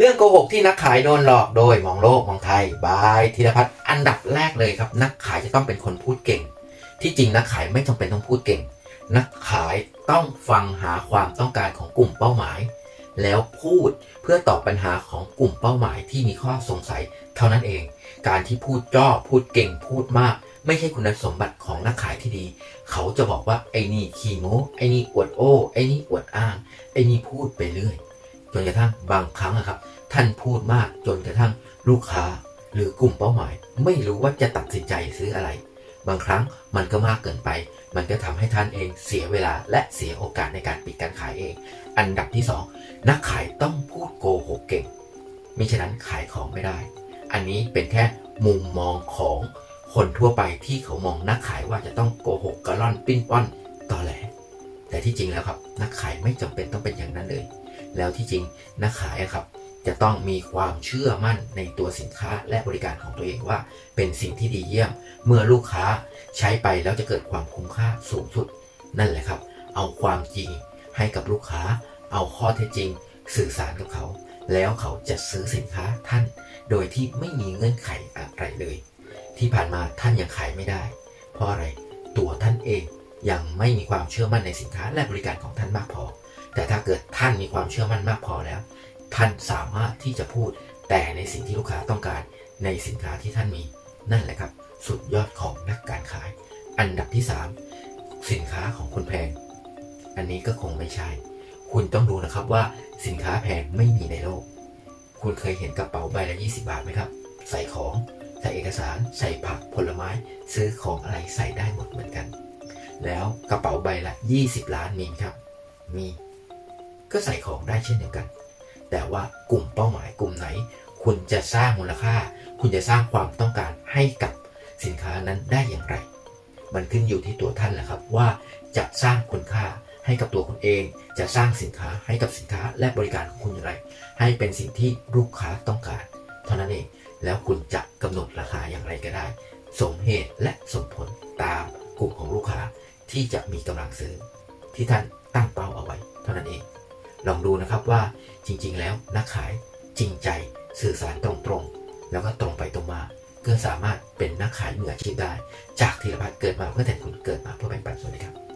เรื่องโกหกที่นักขายโดนหลอกโดยมองโลกมองไทยบายธีรพัฒน์อันดับแรกเลยครับ นักขายจะต้องเป็นคนพูดเก่ง ที่จริงนักขายไม่จำเป็นต้องพูดเก่ง นักขายต้องฟังหาความต้องการของกลุ่มเป้าหมาย แล้วพูดเพื่อตอบปัญหาของกลุ่มเป้าหมายที่มีข้อสงสัย เท่านั้นเอง การที่พูดจ้อพูดเก่งพูดมาก ไม่ใช่คุณสมบัติของนักขายที่ดี เขาจะบอกว่าไอ้นี่ขี้โม้ไอ้นี่อวดโอ้ไอ้นี่อวดอ้างไอ้นี่พูดไปเรื่อยจนกระทั่งบางครั้งอะครับ ท่านพูดมากจนกระทั่งลูกค้าหรือกลุ่มเป้าหมาย ไม่รู้ว่าจะตัดสินใจซื้ออะไร บางครั้งมันก็มากเกินไป มันก็ทำให้ท่านเองเสียเวลาและเสียโอกาสในการปิดการขายเอง อันดับที่สองนักขายต้องพูดโกหกเก่งมิฉะนั้นขายของไม่ได้ อันนี้เป็นแค่มุมมองของคนทั่วไปที่เขามองนักขายว่าจะต้องโกหกกระล่อนปิ้นป้อนตอแหล แต่ที่จริงแล้วครับ นักขายไม่จำเป็นต้องเป็นอย่างนั้นเลย แล้วที่จริงนักขายครับ จะต้องมีความเชื่อมั่นในตัวสินค้าและบริการของตัวเองว่า เป็นสิ่งที่ดีเยี่ยม เมื่อลูกค้าใช้ไปแล้วจะเกิดความคุ้มค่าสูงสุด นั่นแหละครับ เอาความจริงให้กับลูกค้า เอาข้อเท็จจริง สื่อสารกับเขา แล้วเขาจะซื้อสินค้าท่าน โดยที่ไม่มีเงื่อนไขอะไรเลย ที่ผ่านมาท่านยังขายไม่ได้ เพราะอะไรตัวท่านเองยังไม่มีความเชื่อมั่นในสินค้าและบริการของท่านมากพอ แต่ถ้าเกิดท่านมีความเชื่อมั่นมากพอแล้ว ท่านสามารถที่จะพูดแต่ในสิ่งที่ลูกค้าต้องการในสินค้าที่ท่านมี นั่นแหละครับ สุดยอดของนักการขาย อันดับที่ 3 สินค้าของคุณแพง อันนี้ก็คงไม่ใช่ คุณต้องดูนะครับว่าสินค้าแพงไม่มีในโลก คุณเคยเห็นกระเป๋าใบละ 20 บาทไหมครับ ใส่ของใส่เอกสาร ใส่ผักผลไม้ ซื้อของอะไรใส่ได้หมดเหมือนกัน แล้วกระเป๋าใบละ 20 ล้านมีไหมครับ มี ก็ใส่ของได้เช่นเดียวกัน แต่ว่ากลุ่มเป้าหมายกลุ่มไหน คุณจะสร้างมูลค่า คุณจะสร้างความต้องการให้กับสินค้านั้นได้อย่างไร มันขึ้นอยู่ที่ตัวท่านแหละครับว่าจะสร้างคุณค่าให้กับตัวคุณเอง จะสร้างสินค้าให้กับสินค้าและบริการของคุณอย่างไร ให้เป็นสิ่งที่ลูกค้าต้องการ เท่านั้นเองแล้วคุณจะกำหนดราคาอย่างไรก็ได้ สมเหตุและสมผลตามกลุ่มของลูกค้าที่จะมีกำลังซื้อ ที่ท่านตั้งเป้าเอาไว้ เท่านั้นเอง ลองดูนะครับว่า จริง ๆ แล้วนักขายจริงใจสื่อสารตรงๆ แล้วก็ตรงไปตรงมาก็สามารถเป็นนักขายมืออาชีพได้ จากธีรพัฒน์เกิดมาเพื่อแทนคุณเกิดมาเพื่อแบ่งปันสวัสดีครับ